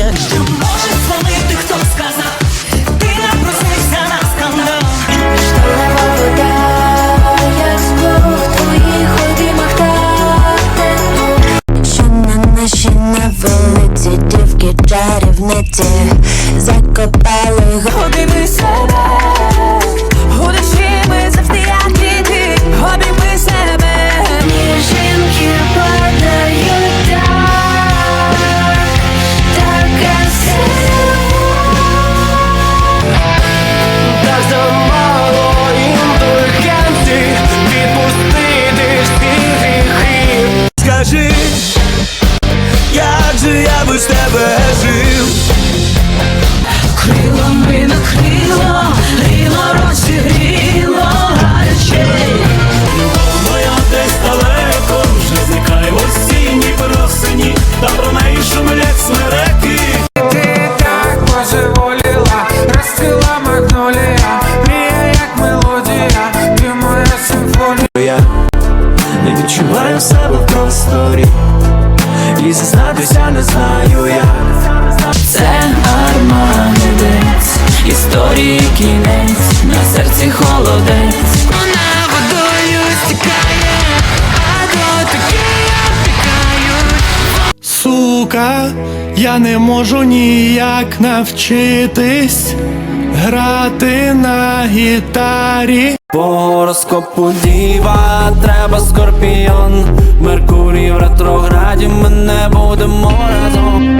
Ні, ти можеш хто сказав, ти напросився на скандал Шталева вода, як слух твоїх одімах та Що на наші невелиці дівки чарівниці Закопали години серця без тебе жив? Крилами накрило, гріло, розігріло гаряче Моя десь далеко, вже зникає в осінній просині, та про неї шумлять смереки. Ти так божеволіла, розцвіла магнолія, мрія як мелодія, ти моя симфонія. Я не відчуваю себе в просторі, і зізнатися не знаю як. Це армагедець, історії кінець, на серці холодець Вона водою стікає, а дотики опікають Сука, я не можу ніяк навчитись грати на гітарі. По гороскопу діва, треба скорпіон. Меркурій 하지만 내 모든 몰아서